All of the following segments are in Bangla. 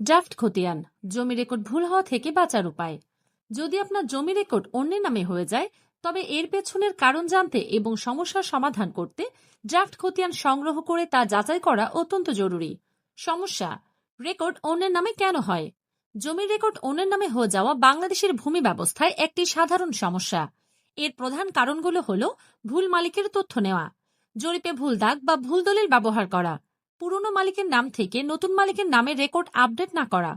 ড্রাফট খতিয়ান, জমি রেকর্ড ভুল হওয়া থেকে বাঁচার উপায়। যদি আপনার জমি রেকর্ড অন্যের নামে হয়ে যায়, তবে এর পেছনের কারণ জানতে এবং সমস্যার সমাধান করতে ড্রাফট খতিয়ান সংগ্রহ করে তা যাচাই করা অত্যন্ত জরুরি। সমস্যা, রেকর্ড অন্যের নামে কেন হয়? জমির রেকর্ড অন্যের নামে হয়ে যাওয়া বাংলাদেশের ভূমি ব্যবস্থায় একটি সাধারণ সমস্যা। এর প্রধান কারণগুলো হল ভুল মালিকের তথ্য নেওয়া, জরিপে ভুল দাগ বা ভুল দলিল ব্যবহার করা পুরনো মালিকের নাম থেকে নতুন মালিকের নামে রেকর্ড আপডেট না করা,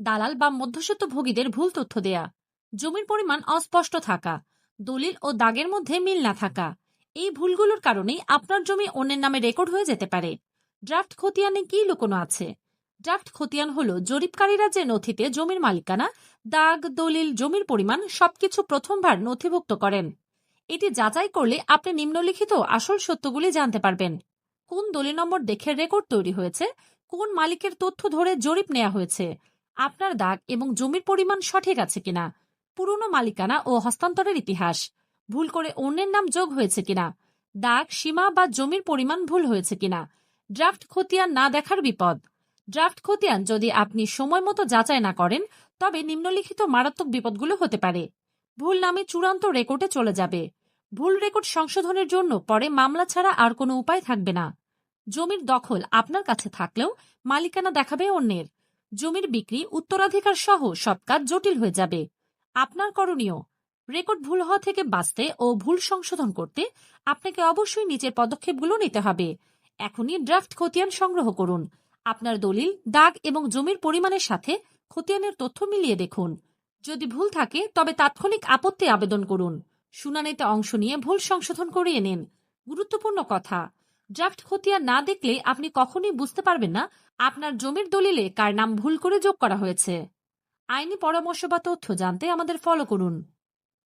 দালাল বা মধ্যস্বত্ব ভোগীদের ভুল তথ্য দেয়া, জমির পরিমাণ অস্পষ্ট থাকা, দলিল ও দাগের মধ্যে মিল না থাকা, এই ভুলগুলোর কারণেই আপনার জমি অন্যের নামে রেকর্ড হয়ে যেতে পারে। ড্রাফট খতিয়ানে কি লুকোনো আছে? ড্রাফট খতিয়ান হল জরিপকারীরা যে নথিতে জমির মালিকানা, দাগ, দলিল, জমির পরিমাণ সবকিছু প্রথমবার নথিভুক্ত করেন। এটি যাচাই করলে আপনি নিম্নলিখিত আসল সত্যগুলি জানতে পারবেন। কোন দলিল নম্বর দেখে রেকর্ড তৈরি হয়েছে, কোন মালিকের তথ্য ধরে জরিপ নেওয়া হয়েছে, আপনার দাগ এবং জমির পরিমাণ সঠিক আছে কিনা, পুরনো মালিকানা ও হস্তান্তরের ইতিহাস, ভুল করে অন্যের নাম যোগ হয়েছে কিনা, দাগ, সীমা বা জমির পরিমাণ ভুল হয়েছে কিনা ড্রাফট খতিয়ান না দেখার বিপদ ড্রাফট খতিয়ান যদি আপনি সময় মতো যাচাই না করেন, তবে নিম্নলিখিত মারাত্মক বিপদগুলো হতে পারে, ভুল নামে চূড়ান্ত রেকর্ডে চলে যাবে, ভুল রেকর্ড সংশোধনের জন্য পরে মামলা ছাড়া আর কোনো উপায় থাকবে না। জমির দখল আপনার কাছে থাকলেও মালিকানা দেখাবে অন্যের। জমির বিক্রি উত্তরাধিকার সহ সব কাজ জটিল হয়ে যাবে। আপনার করণীয়, রেকর্ড ভুল হওয়া থেকে বাঁচতে ও ভুল সংশোধন করতে আপনাকে অবশ্যই নিচের পদক্ষেপগুলো নিতে হবে। এখনই ড্রাফট খতিয়ান সংগ্রহ করুন। আপনার দলিল, দাগ এবং জমির পরিমাণের সাথে খতিয়ানের তথ্য মিলিয়ে দেখুন। যদি ভুল থাকে, তবে তাৎক্ষণিক আপত্তি আবেদন করুন। শুনানিতে অংশ নিয়ে ভুল সংশোধন করিয়ে নিন। গুরুত্বপূর্ণ কথা ড্রাফট খতিয়ান না দেখলে আপনি কখনোই বুঝতে পারবেন না আপনার জমির দলিলে কার নাম ভুল করে যোগ করা হয়েছে। আইনি পরামর্শ বা তথ্য জানতে আমাদের ফলো করুন।